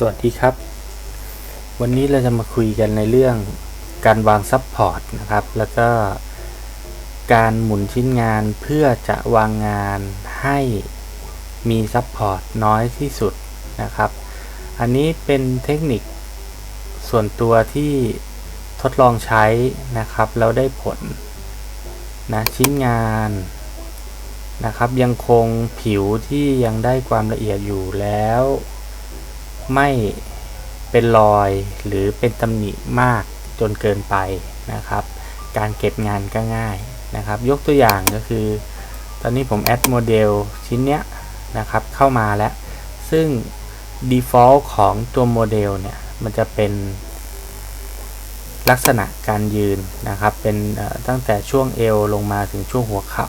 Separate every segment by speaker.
Speaker 1: สวัสดีครับ วันนี้เราจะมาคุยกันในเรื่องการวางซับพอร์ตนะครับ แล้วก็การหมุนชิ้นงานเพื่อจะวางงานให้มีซับพอร์ตน้อยที่สุดนะครับ อันนี้เป็นเทคนิคส่วนตัวที่ทดลองใช้นะครับแล้วได้ผลนะชิ้นงานนะครับ ยังคงผิวที่ยังได้ความละเอียดอยู่แล้ว ไม่เป็นรอยหรือเป็นตำหนิมากจนเกินไปนะครับ การเก็บงานก็ง่ายนะครับ ยกตัวอย่างก็คือ ตอนนี้ผมแอดโมเดลชิ้นเนี้ยนะครับเข้ามาแล้ว ซึ่ง default ของตัวโมเดลเนี่ย มันจะเป็นลักษณะการยืนนะครับ เป็นตั้งแต่ช่วงเอวลงมาถึงช่วงหัวเข่า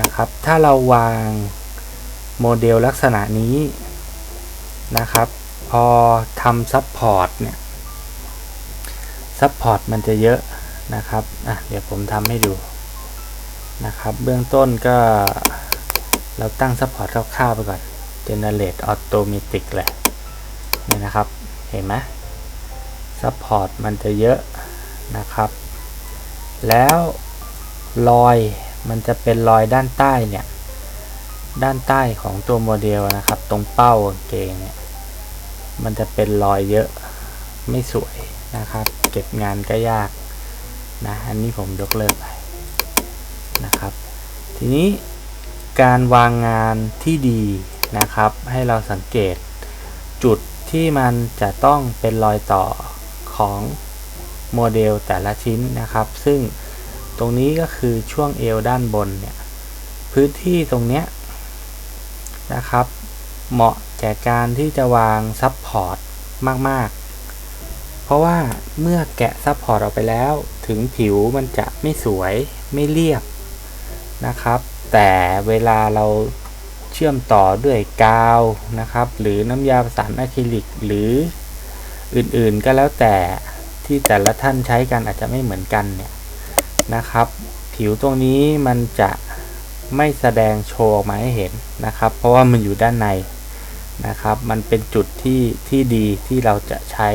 Speaker 1: นะครับ ถ้าเราวางโมเดลลักษณะนี้ นะครับ พอทำซับพอร์ตเนี่ยซับพอร์ตมันจะเยอะนะครับอะเดี๋ยวผมทำให้ดูนะครับ เบื้องต้นก็เราตั้งซับพอร์ตคร่าวๆไปก่อน generate automatic เลยนี่นะครับ เห็นไหมซับพอร์ตมันจะเยอะนะครับ แล้วรอยมันจะเป็นรอยด้านใต้เนี่ย ด้านใต้ของตัวโมเดลนะครับ ตรงเป้ากางเกงเนี่ยมันจะเป็นรอยเยอะไม่สวยนะครับ เก็บงานก็ยากนะอันนี้ผมยกเลิกไปนะครับ ทีนี้การวางงานที่ดีนะครับ ให้เราสังเกตจุดที่มันจะต้องเป็นรอยต่อของโมเดลแต่ละชิ้นนะครับ ซึ่งตรงนี้ก็คือช่วงเอวด้านบนเนี่ยพื้นที่ตรงเนี้ย นะครับ เหมาะแก่การที่จะวางซับพอร์ตมากๆ เพราะว่าเมื่อแกะซับพอร์ตออกไปแล้ว ถึงผิวมันจะไม่สวยไม่เรียบนะครับ แต่เวลาเราเชื่อมต่อด้วยกาวนะครับ หรือน้ำยาประสานอะคริลิกหรืออื่นๆก็แล้วแต่ที่แต่ละท่านใช้กันอาจจะไม่เหมือนกันเนี่ยนะครับ ผิวตรงนี้มันจะ ไม่แสดงโชว์ออกมาให้เห็นนะครับ เพราะว่ามันอยู่ด้านในนะครับ มันเป็นจุดที่ที่ดีที่เราจะใช้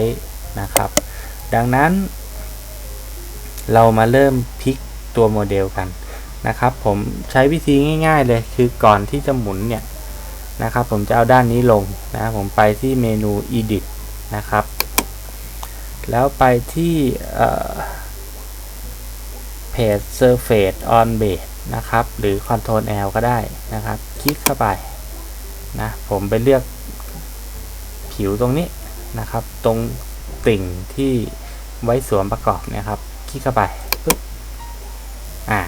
Speaker 1: นะครับ ดังนั้น เรามาเริ่มพลิกตัวโมเดลกันนะครับ ผมใช้วิธีง่าย ๆ เลยคือก่อนที่จะหมุนเนี่ยนะครับ ผมจะเอาด้านนี้ลงนะผมไปที่เมนู edit นะครับ แล้วไปที่เพจ surface on base นะครับ หรือ Ctrl L ก็ได้นะครับ คลิกเข้าไปนะผมไปเลือกผิวตรงนี้นะครับ ตรงติ่งที่ไว้สวมประกอบนี่ยครับ คลิกเข้าไปปึ๊บอ่า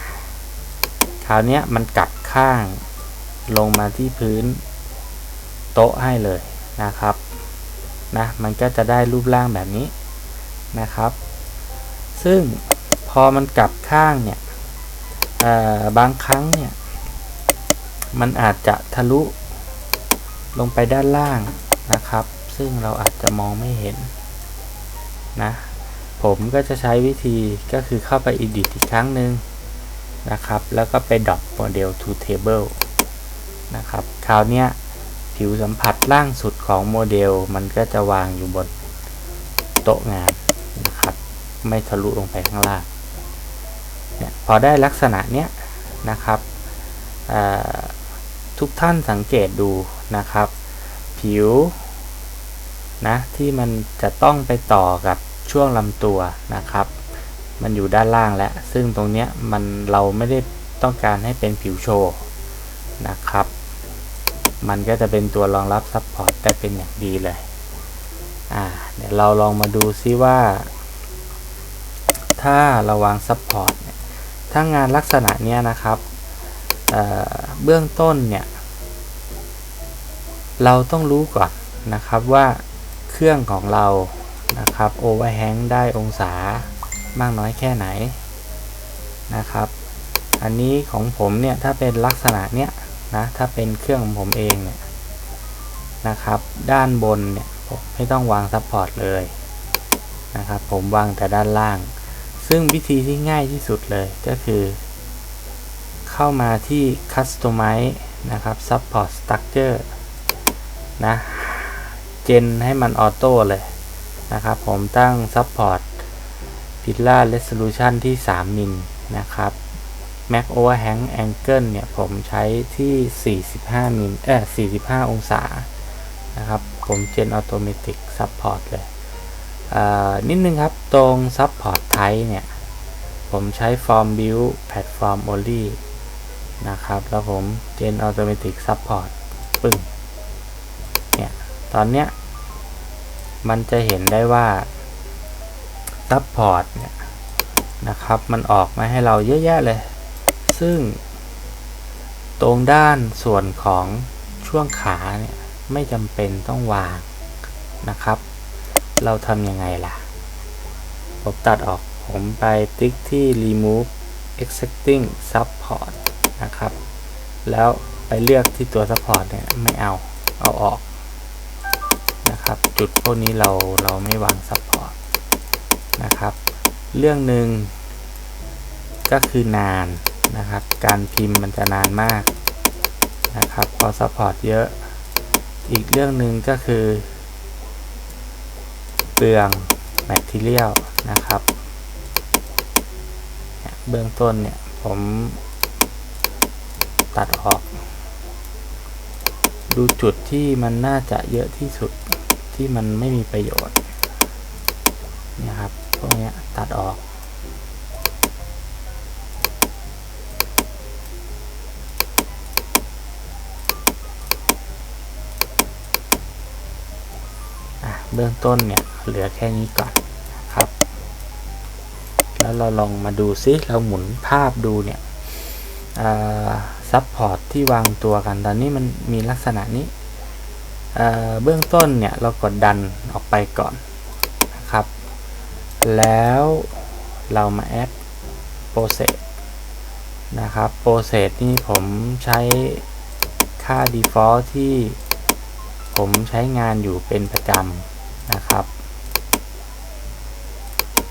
Speaker 1: คราวนี้มันกลับข้างลงมาที่พื้นโต๊ะให้เลยนะครับนะมันก็จะได้รูปร่างแบบนี้นะครับ ซึ่งพอมันกลับข้างเนี่ย บางครั้งเนี่ย มันอาจจะทะลุลงไปด้านล่างนะครับ ซึ่งเราอาจจะมองไม่เห็นนะ ผมก็จะใช้วิธีก็คือเข้าไป edit อีกครั้งหนึ่งนะครับ แล้วก็ไป drop model to table นะครับ คราวนี้ผิวสัมผัสล่างสุดของโมเดล มันก็จะวางอยู่บนโต๊ะงานนะครับ ไม่ทะลุลงไปข้างล่าง เนี่ยพอได้ลักษณะเนี้ยนะครับทุกท่านสังเกตดูนะครับ ผิวนะที่มันจะต้องไปต่อกับช่วงลำตัวนะครับ มันอยู่ด้านล่างแล้ว ซึ่งตรงเนี้ยมันเราไม่ได้ต้องการให้เป็นผิวโชว์นะครับ มันก็จะเป็นตัวรองรับซับพอร์ตได้เป็นอย่างดีเลยอ่าเดี๋ยวเราลองมาดูซิว่า ถ้าเราวางซับพอร์ต ถ้างานลักษณะนี้นะครับเเบื้องต้นเนี่ย เราต้องรู้ก่อนนะครับว่าเครื่องของเรานะครับโอเวอร์แฮงได้องศามากน้อยแค่ไหนนะครับ อันนี้ของผมเนี่ยถ้าเป็นลักษณะเนี้ยนะถ้าเป็นเครื่องของผมเองเนี่ยนะครับ ด้านบนเนี่ยผมไม่ต้องวางซัพพอร์ตเลยนะครับ ผมวางแต่ด้านล่าง ซึ่งวิธีที่ง่ายที่สุดเลยก็คือ เข้ามาที่ Customize นะครับ Support Structure นะเจนให้มันออโต้เลยนะครับ ผมตั้ง Support p i l l a r Resolution ที่ 3 มิลนะครับ Mac Overhang Angle เนี่ย ผมใช้ที่ 45 มิลเออ45 องศานะครับ ผมเจน Automatic Support เลย นิดนึงครับตรง Support Type เนี่ย ผมใช้ Form Build Platform Only นะครับ แล้วผมเจน Automatic Support ปึ้งเนี่ย ตอนเนี้ย มันจะเห็นได้ว่า Support เนี่ย นะครับ มันออกมาให้เราเยอะแยะเลย ซึ่ง ตรงด้านส่วนของช่วงขาเนี่ย ไม่จำเป็นต้องวางนะครับ เราทำยังไงล่ะ ผมตัดออกผมไปติ๊กที่ remove existing support นะครับ แล้วไปเลือกที่ตัว support เนี่ยไม่เอา เอาออกนะครับ จุดพวกนี้เราเราไม่วาง support นะครับ เรื่องหนึ่งก็คือนานนะครับ การพิมพ์มันจะนานมากนะครับ พอ support เยอะ อีกเรื่องหนึ่งก็คือ ลือง material นะครับ เบื้องต้นเนี่ยผมตัดออก ดูจุดที่มันน่าจะเยอะที่สุดที่มันไม่มีประโยชน์นะครับพวกนี้ตัดออก เบื้องต้นเนี่ยเหลือแค่นี้ก่อนครับ แล้วเราลองมาดูซิเราหมุนภาพดูเนี่ยซับพอร์ตที่วางตัวกันตอนนี้มันมีลักษณะนี้เบื้องต้นเนี่ยเรากดดันออกไปก่อนนะครับ แล้วเรามาแอดโปรเซสนะครับโปรเซสนี่ผมใช้ค่า default ที่ผมใช้งานอยู่เป็นประจำ นะครับ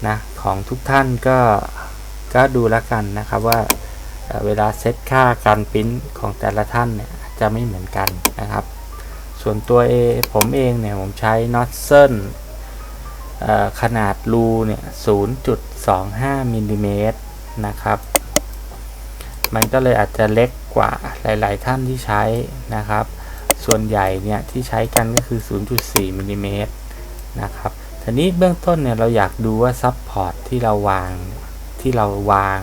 Speaker 1: นะของทุกท่านก็ก็ดูแล้วกันนะครับว่าเวลาเซตค่าการปริ้นของแต่ละท่านเนี่ยจะไม่เหมือนกันนะครับ ส่วนตัวเอผมเองเนี่ยผมใช้น็อตเซิลขนาดรูเนี่ย0.25มิลลิเมตรนะครับ มันก็เลยอาจจะเล็กกว่าหลาย ๆ ท่านที่ใช้นะครับ ส่วนใหญ่เนี่ยที่ใช้กันก็คือ 0.4มิลลิเมตร นะครับทีนี้เบื้องต้นเนี่ยเราอยากดูว่าซับพอร์ตที่เราวางที่เราวาง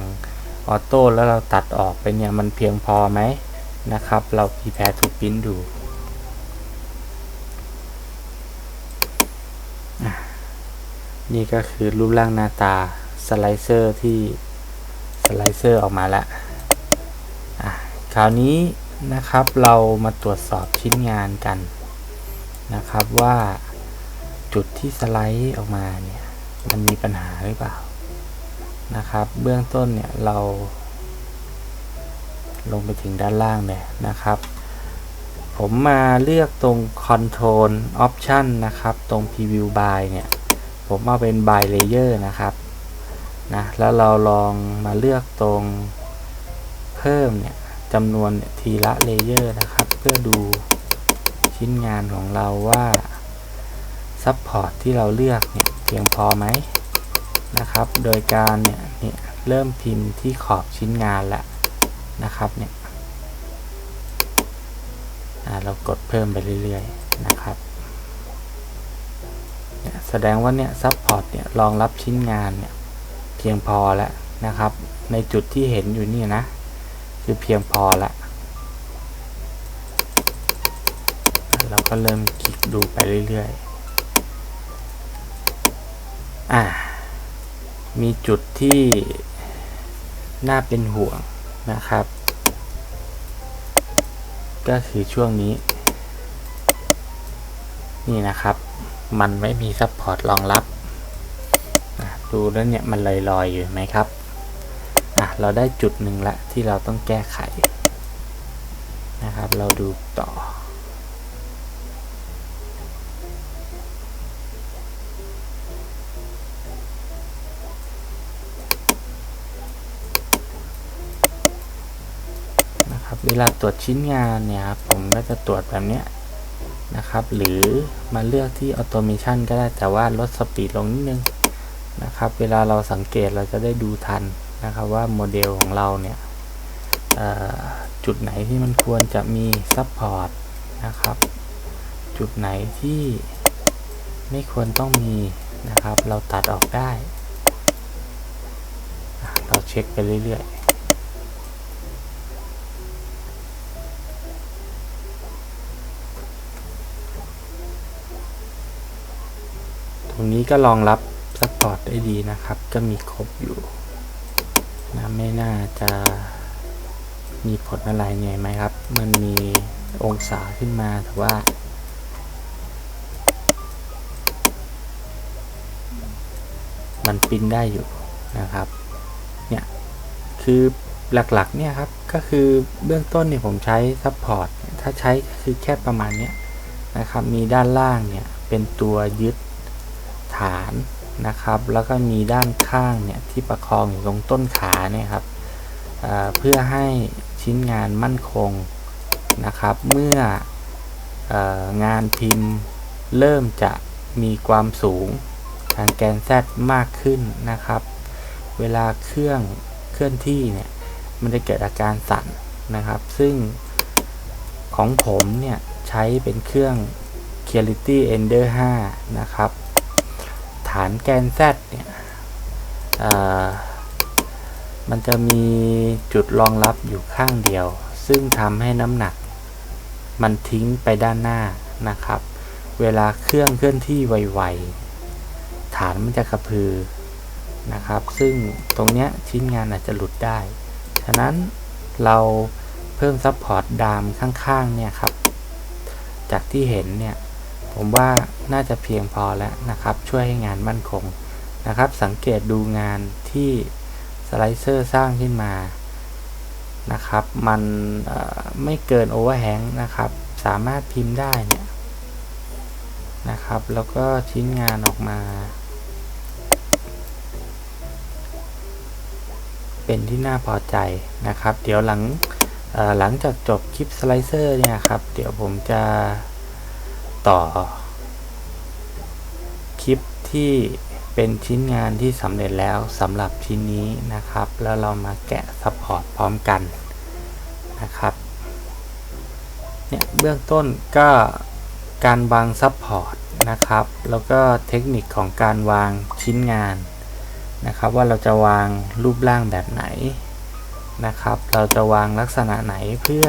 Speaker 1: ออโต้แล้วเราตัดออกไปเนี่ยมันเพียงพอไหมนะครับ เราพีแพร์ทูพิ้นดูนี่ก็คือรูปร่างหน้าตาสไลเซอร์ที่สไลเซอร์ออกมาแล้วคราวนี้นะครับเรามาตรวจสอบชิ้นงานกันนะครับว่า จุดที่สไลด์ออกมาเนี่ยมันมีปัญหาหรือเปล่านะครับ เบื้องต้นเนี่ยเรา ลงไปถึงด้านล่างเลยนะครับ ผมมาเลือกตรง Control Option นะครับ ตรง Preview by เนี่ย ผมเอาเป็น by layer นะครับนะแล้วเราลองมาเลือกตรงเพิ่มเนี่ยจำนวนทีละเลเยอร์นะครับ เพื่อดูชิ้นงานของเราว่า ซัพพอร์ตที่เราเลือกเนี่ยเพียงพอไหมนะครับ โดยการเนี่ยนี่เริ่มพิมพ์ที่ขอบชิ้นงานแล้วนะครับเนี่ยเรากดเพิ่มไปเรื่อยๆนะครับแสดงว่าเนี่ยซัพพอร์ตเนี่ยรองรับชิ้นงานเนี่ยเพียงพอแล้วนะครับ ในจุดที่เห็นอยู่นี่นะ คือเพียงพอแล้วเราก็เริ่มคลิกดูไปเรื่อยๆ อ่า มีจุดที่น่าเป็นห่วงนะครับ ก็คือช่วงนี้ นี่นะครับ มันไม่มีซัพพอร์ตรองรับ ดูแล้วเนี่ยมันลอยๆอยู่ไหมครับ อะ เราได้จุดหนึ่งละที่เราต้องแก้ไขนะครับ เราดูต่อ เวลาตรวจชิ้นงานเนี่ยครับผมก็จะตรวจแบบเนี้ยนะครับ หรือมาเลือกที่ Automation ก็ได้แต่ว่าลดสปีดลงนิดนึงนะครับ เวลาเราสังเกตเราจะได้ดูทันนะครับว่าโมเดลของเราเนี่ยจุดไหนที่มันควรจะมีซัพพอร์ตนะครับ จุดไหนที่ไม่ควรต้องมีนะครับ เราตัดออกได้ เราเช็คไปเรื่อยๆ รงนี้ก็รองรับซัพพอร์ตได้ดีนะครับ ก็มีครบอยู่นะไม่น่าจะมีผลอะไรไงไหมครับ มันมีองศาขึ้นมาแต่ว่า มันปิ้นได้อยู่นะครับ เนี่ย คือหลักๆเนี่ยครับ ก็คือเบื้องต้นเนี่ยผมใช้ซัพพอร์ตถ้าใช้คือแค่ประมาณเนี้ยนะครับ มีด้านล่างเนี่ยเป็นตัวยึด ฐานนะครับ แล้วก็มีด้านข้างเนี่ยที่ประคองอยู่ตรงต้นขาเนี่ยครับเเพื่อให้ชิ้นงานมั่นคงนะครับ เมื่อองานพิมพ์เริ่มจะมีความสูงทางแกน Z มากขึ้นนะครับ เวลาเครื่องเคลื่อนที่เนี่ยมันจะเกิดอาการสั่นนะครับ ซึ่งของผมเนี่ยใช้เป็นเครื่อง Clarity Ender 5 นะครับ ฐานแกน Z เนี่ยมันจะมีจุดรองรับอยู่ข้างเดียว ซึ่งทำให้น้ำหนัก มันทิ้งไปด้านหน้านะครับ เวลาเครื่องเคลื่อนที่ไวๆ ฐานมันจะกระพือนะครับ ซึ่งตรงเนี้ยชิ้นงานอาจจะหลุดได้ ฉะนั้นเราเพิ่มซัพพอร์ตดามข้างๆเนี่ยครับ จากที่เห็นเนี่ย ผมว่าน่าจะเพียงพอแล้วนะครับ ช่วยให้งานมั่นคงนะครับ สังเกตดูงานที่สไลเซอร์สร้างขึ้นมานะครับ มันไม่เกินโอเวอร์แฮงนะครับ สามารถพิมพ์ได้เนี่ยนะครับ แล้วก็ชิ้นงานออกมา เป็นที่น่าพอใจนะครับ เดี๋ยวหลังหลังจากจบคลิปสไลเซอร์เนี่ยครับ เดี๋ยวผมจะ ต่อ คลิปที่เป็นชิ้นงานที่สำเร็จแล้วสำหรับชิ้นนี้นะครับ แล้วเรามาแกะซัพพอร์ตพร้อมกันนะครับเนี่ยเบื้องต้นก็การวางซัพพอร์ตนะครับ แล้วก็เทคนิคของการวางชิ้นงานนะครับ ว่าเราจะวางรูปร่างแบบไหนนะครับ เราจะวางลักษณะไหนเพื่อ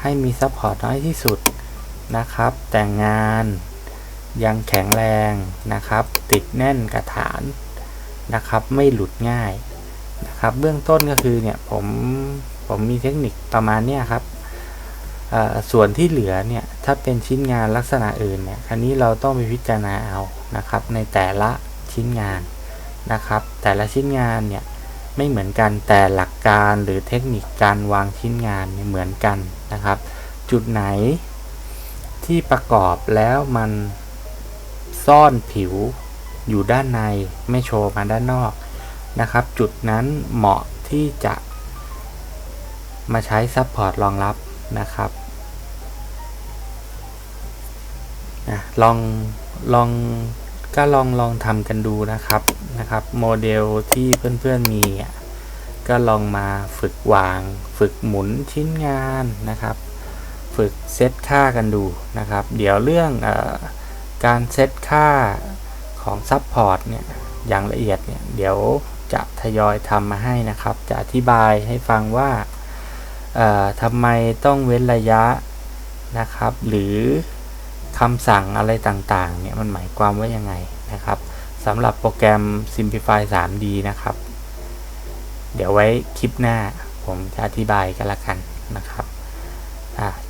Speaker 1: ให้มีซัพพอร์ตน้อยที่สุด นะครับ แต่งงานยังแข็งแรงนะครับ ติดแน่นกับฐานนะครับ ไม่หลุดง่ายนะครับ เบื้องต้นก็คือเนี่ยผมผมมีเทคนิคประมาณเนี้ยครับส่วนที่เหลือเนี่ยถ้าเป็นชิ้นงานลักษณะอื่นเนี่ยคันนี้เราต้องไปพิจารณาเอานะครับ ในแต่ละชิ้นงานนะครับ แต่ละชิ้นงานเนี่ยไม่เหมือนกันแต่หลักการหรือเทคนิคการวางชิ้นงานเนี่ยเหมือนกันนะครับ จุดไหน ที่ประกอบแล้วมันซ่อนผิวอยู่ด้านในไม่โชว์มาด้านนอกนะครับ จุดนั้นเหมาะที่จะมาใช้ซัพพอร์ตรองรับนะครับนะลองลองก็ลองลองทำกันดูนะครับนะครับ โมเดลที่เพื่อนๆมีอะก็ลองมาฝึกวาง ฝึกหมุนชิ้นงานนะครับ ฝึกเซตค่ากันดูนะครับ เดี๋ยวเรื่องอการเซตค่าของซัพพอร์ตเนี่ยอย่างละเอียดเนี่ยเดี๋ยวจะทยอยทำมาให้นะครับ จะอธิบายให้ฟังว่าทำไมต้องเว้นระยะนะครับ หรือคำสั่งอะไรต่างๆเนี่ยมันหมายความว่ายังไงนะครับสำหรับโปรแกรม Simplify 3D นะครับ เดี๋ยวไว้คลิปหน้าผมจะอธิบายกันละกันนะครับ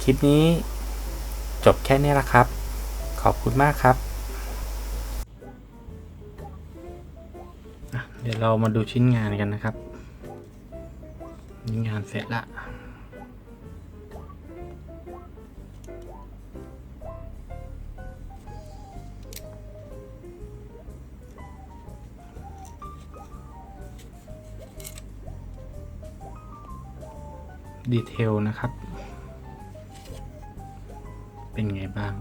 Speaker 1: คลิปนี้จบแค่นี้ละครับ ขอบคุณมากครับ เดี๋ยวเรามาดูชิ้นงานกันนะครับงานเสร็จละดีเทลนะครับ เป็นไงบ้าง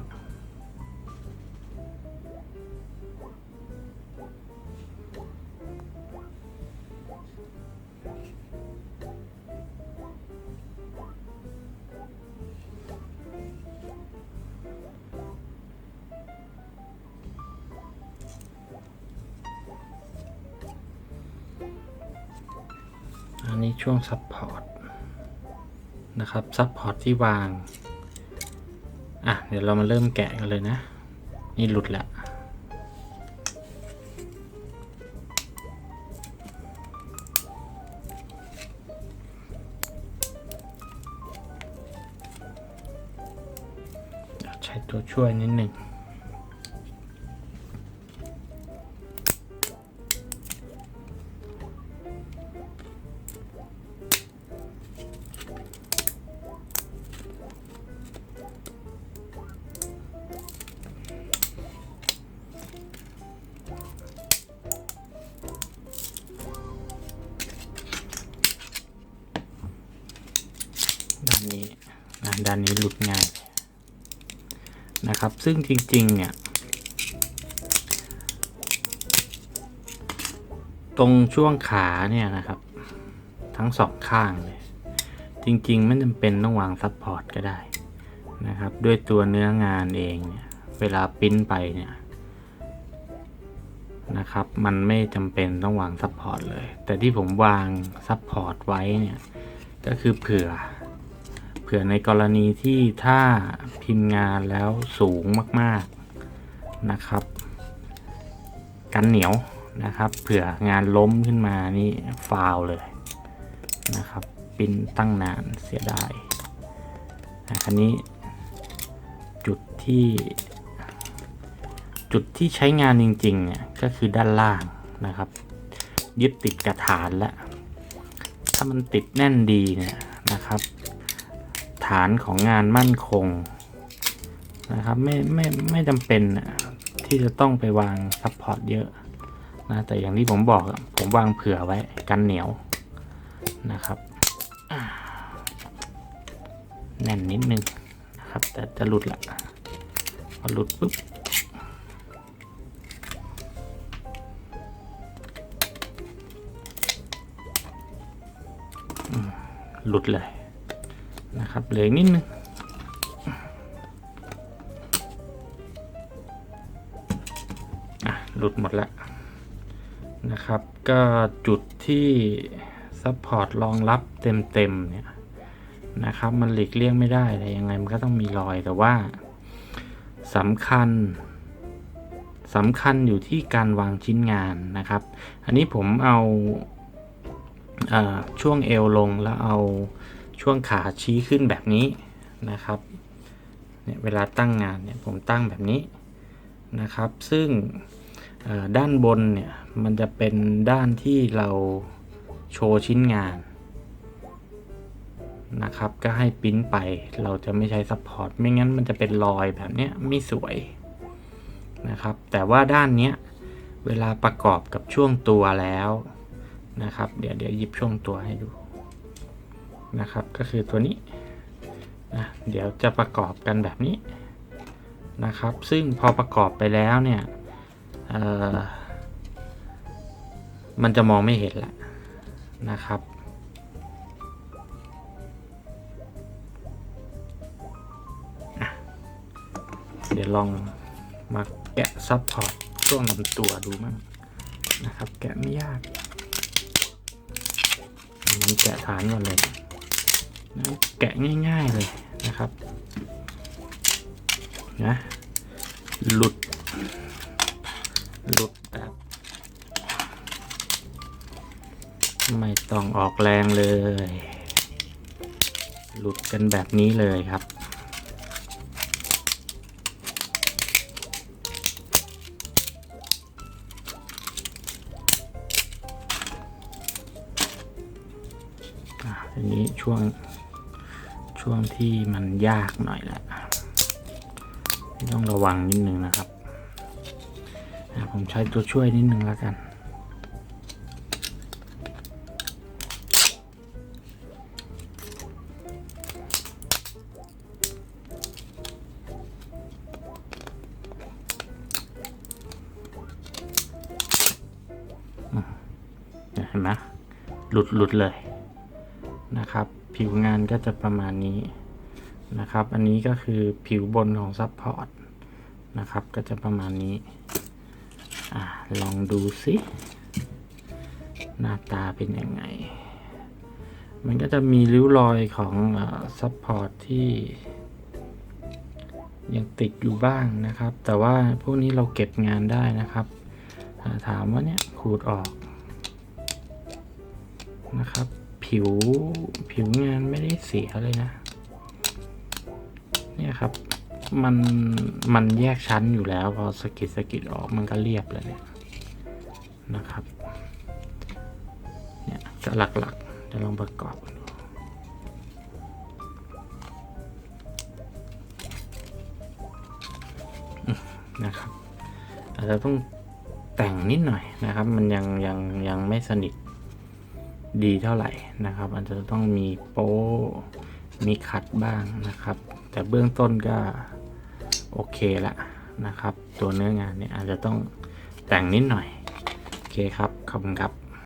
Speaker 1: อันนี้ช่วงซัพพอร์ตนะครับซัพพอร์ตที่วาง อะ เดี๋ยวเรามาเริ่มแกะกันเลยนะ นี่หลุดละเดี๋ยวใช้ตัวช่วยนิดหนึ่ง ด้านนี้หลุดง่ายนะครับ ซึ่งจริงๆ เนี่ย ตรงช่วงขาเนี่ยนะครับ ทั้งสองข้างเลย จริงๆ ไม่จำเป็นต้องวางซับพอร์ตก็ได้นะครับ ด้วยตัวเนื้องานเองเนี่ย เวลาปิ้นไปเนี่ยนะครับ มันไม่จำเป็นต้องวางซับพอร์ตเลย แต่ที่ผมวางซับพอร์ตไว้เนี่ย ก็คือเผื่อ ผื่อในกรณีที่ถ้าพิมพ์งานแล้วสูงมากๆนะครับ กันเหนียวนะครับเผื่องานล้มขึ้นมานี่ฟาวเลยนะครับปิ้นตั้งนานเสียดายอะคันนี้จุดที่ จุดที่ใช้งานจริงๆเนี่ยก็คือด้านล่างนะครับ ยึดติดกระฐานแล้วถ้ามันติดแน่นดีเนี่ยนะครับ ฐานของงานมั่นคงนะครับไม่ไม่ไม่จำเป็นที่จะต้องไปวางซัพพอร์ตเยอะนะแต่อย่างที่ผมบอกผมวางเผื่อไว้กันเหนียวนะครับแน่นนิดนึงนะครับ แต่จะหลุดละพอหลุดปุ๊บหลุดเลย นะครับเหลือนิดนึงอะหลุดหมดแล้วนะครับ ก็จุดที่ซัพพอร์ตรองรับเต็มๆเนี่ยนะครับมันหลีกเลี่ยงไม่ได้แต่ยังไงมันก็ต้องมีรอยแต่ว่าสำคัญสำคัญอยู่ที่การวางชิ้นงานนะครับ อันนี้ผมเอาเอ่อช่วงเอวลงแล้วเอา ช่วงขาชี้ขึ้นแบบนี้นะครับเนี่ยเวลาตั้งงานเนี่ยผมตั้งแบบนี้นะครับ ซึ่งด้านบนเนี่ยมันจะเป็นด้านที่เราโชว์ชิ้นงานนะครับก็ให้ปิ้นไปเราจะไม่ใช้ซัพพอร์ตไม่งั้นมันจะเป็นรอยแบบนี้ไม่สวยนะครับ แต่ว่าด้านเนี้ยเวลาประกอบกับช่วงตัวแล้วนะครับ เดี๋ยวเดี๋ยวหยิบช่วงตัวให้ดู นะครับ ก็คือตัวนี้นะเดี๋ยวจะประกอบกันแบบนี้นะครับ ซึ่งพอประกอบไปแล้วเนี่ยเออมันจะมองไม่เห็นละนะครับอะเดี๋ยวลองมาแกะซับพอร์ตช่วงลำตัวดูมั่งนะครับ แกะไม่ยากมันแกะฐานก่อนเลย แกะง่าย ๆเลยนะครับนะหลุด หลุดแบบไม่ต้องออกแรงเลย หลุดกันแบบนี้เลยครับอะทีนี้ช่วง ช่วงที่มันยากหน่อยแหละต้องระวังนิดนึงนะครับ ผมใช้ตัวช่วยนิดนึงแล้วกันเนี่ยเห็นไหมหลุดหลุดเลยนะครับ ผิวงานก็จะประมาณนี้นะครับ อันนี้ก็คือผิวบนของซับพอร์ตนะครับ ก็จะประมาณนี้อลองดูสิหน้าตาเป็นยังไง มันก็จะมีริ้วรอยของซัพพอร์ตที่ยังติดอยู่บ้างนะครับ แต่ว่าพวกนี้เราเก็บงานได้นะครับ ถามว่าเนี่ยขูดออกนะครับ ผิวผิวงานไม่ได้เสียเลยนะ เนี่ยครับ มันมันแยกชั้นอยู่แล้ว พอสกิดสกิดออกมันก็เรียบเลยเนี่ยนะครับ เนี่ยจะหลักๆจะลองประกอบกันดูนะครับอาจจะต้องแต่งนิดหน่อยนะครับ มันยังยังยังไม่สนิท ดีเท่าไหร่นะครับ อาจจะต้องมีโป้มีขัดบ้างนะครับ แต่เบื้องต้นก็โอเคละนะครับ ตัวเนื้องานเนี่ยอาจจะต้องแต่งนิดหน่อย โอเคครับ ขอบคุณครับ